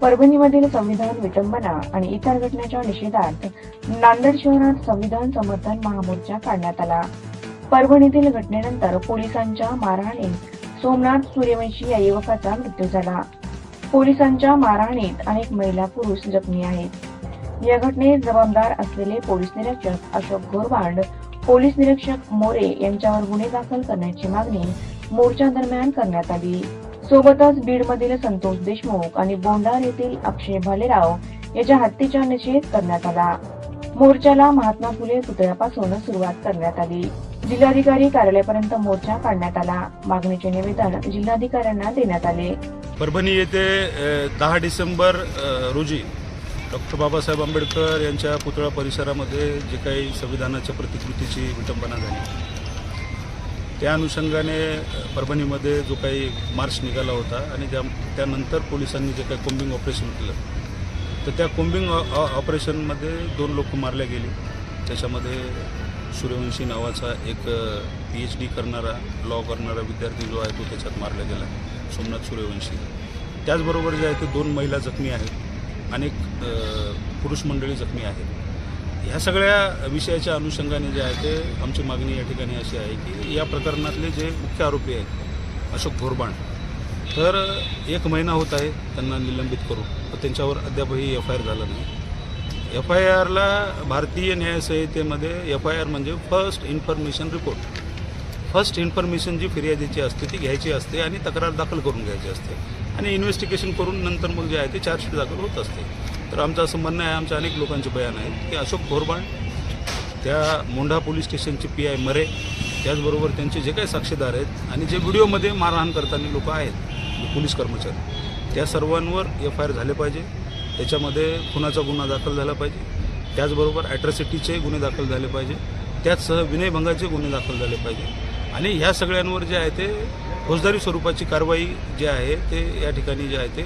परभणीमधील संविधान विटंबना आणि इतर घटनेच्या निषेधात नांदेड शहरात संविधान समर्थन महामोर्चा काढण्यात आला. परभणीतील घटनेनंतर पोलिसांच्या मारहाणीत सोमनाथ सूर्यवंशी या युवकाचा मृत्यू झाला. पोलिसांच्या मारहाणीत अनेक महिला पुरुष जखमी आहेत. या घटनेत जबाबदार असलेले पोलीस निरीक्षक अशोक गोरवांड पोलीस निरीक्षक मोरे यांच्यावर गुन्हे दाखल करण्याची मागणी मोर्चा दरम्यान करण्यात आली. सोबतच बीडमधील संतोष देशमुख आणि बोंडार येथील अक्षय भालेराव याच्या हत्येचा निषेध करण्यात आला. मोर्चाला महात्मा फुले पुतळ्यापासून सुरुवात करण्यात आली. जिल्हाधिकारी कार्यालयापर्यंत मोर्चा काढण्यात आला. मागणीचे निवेदन जिल्हाधिकाऱ्यांना देण्यात आले. परभणी येथे दहा डिसेंबर रोजी डॉक्टर बाबासाहेब आंबेडकर यांच्या पुतळा परिसरामध्ये जे काही संविधानाच्या प्रतिकृतीची विटंबना झाली त्या अनुषंगाने परभणीमध्ये जो काही मार्च निघाला होता आणि त्या त्यानंतर पोलिसांनी जे काही कोंबिंग ऑपरेशन केलं तर त्या कोंबिंग ऑपरेशनमध्ये दोन लोक मारले गेले. त्याच्यामध्ये सूर्यवंशी नावाचा एक पी एच डी करणारा लॉ करणारा विद्यार्थी जो आहे तो त्याच्यात मारला गेला सोमनाथ सूर्यवंशी. त्याचबरोबर जे आहे ते दोन महिला जखमी आहेत अनेक पुरुष मंडळी जखमी आहेत. ह्या सगळ्या विषयाच्या अनुषंगाने जे आहे ते आमची मागणी या ठिकाणी अशी आहे की या प्रकरणातले जे मुख्य आरोपी आहेत अशोक घोरबाण तर एक महिना होत आहे त्यांना निलंबित करून पण त्यांच्यावर अद्यापही एफ आय आर झालं नाही. एफ आय आरला भारतीय न्यायसंहितेमध्ये एफ आय आर म्हणजे first information report first information जी फिर्यादीची असते ती घ्यायची असते आणि तक्रार दाखल करून घ्यायची असते. आणि इन्व्हेस्टिगेशन करून नंतर मग जे आहे ते चार्जशीट दाखल होत असते. तर आमचं असं म्हणणं आहे आमच्या अनेक लोकांचे बयान आहेत की अशोक भोरबाण त्या मोंढा पोलीस स्टेशनचे पी आय मरे त्याचबरोबर त्यांचे जे काही साक्षीदार आहेत आणि जे व्हिडिओमध्ये मारहाण करताना लोक आहेत पोलीस कर्मचारी त्या सर्वांवर एफ आय आर झाले पाहिजे. त्याच्यामध्ये खुनाचा गुन्हा दाखल झाला पाहिजे. त्याचबरोबर ॲट्रॉसिटीचे गुन्हे दाखल झाले पाहिजे. त्याचसह विनयभंगाचे गुन्हे दाखल झाले पाहिजे. आणि ह्या सगळ्यांवर जे आहे ते फौजदारी स्वरूपाची कारवाई जे आहे ते या ठिकाणी जे आहे ते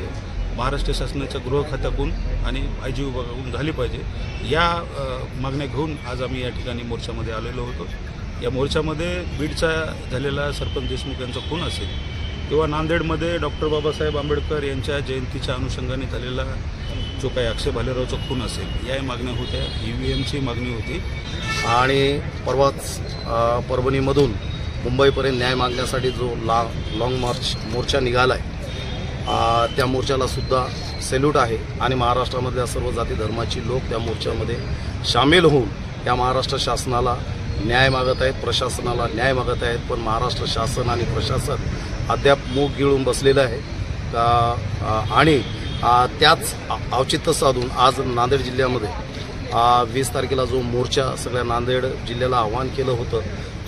महाराष्ट्र शासनाच्या गृह खात्यातून आणि आयजी विभागाकडून झाली पाहिजे. या मागण्या घेऊन आज आम्ही या ठिकाणी मोर्चामध्ये आलेलो होतो. या मोर्चामध्ये बीडचा झालेला सरपंच देशमुख यांचा खून असेल किंवा नांदेडमध्ये डॉक्टर बाबासाहेब आंबेडकर यांच्या जयंतीच्या अनुषंगाने झालेला जो काही अक्षय भालेरावचा खून असेल या मागण्या होत्या. ई व्ही एमची मागणी होती. आणि परवाच परभणीमधून मुंबईपर्यंत न्याय मागण्यासाठी जो ला लाँग मार्च मोर्चा निघाला आहे त्या मोर्चाला सुद्धा सेल्यूट आहे आणि महाराष्ट्रामधल्या सर्व जाती धर्माची लोक त्या मोर्चामध्ये सामील होऊन या महाराष्ट्र शासनाला न्याय मागत आहेत प्रशासनाला न्याय मागत आहेत. पण महाराष्ट्र शासन आणि प्रशासन अद्याप मूग गिळून बसलेलं आहे. आणि त्याच औचित्य साधून आज नांदेड जिल्ह्यामध्ये वीस तारखेला जो मोर्चा सगळ्या नांदेड जिल्ह्याला आव्हान केलं होतं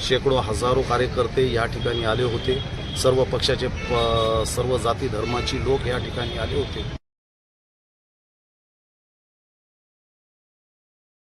शेकडो हजारो कार्यकर्ते या ठिकाणी आले होते. सर्व पक्षाचे प सर्व जाती धर्माची लोक या ठिकाणी आले होते.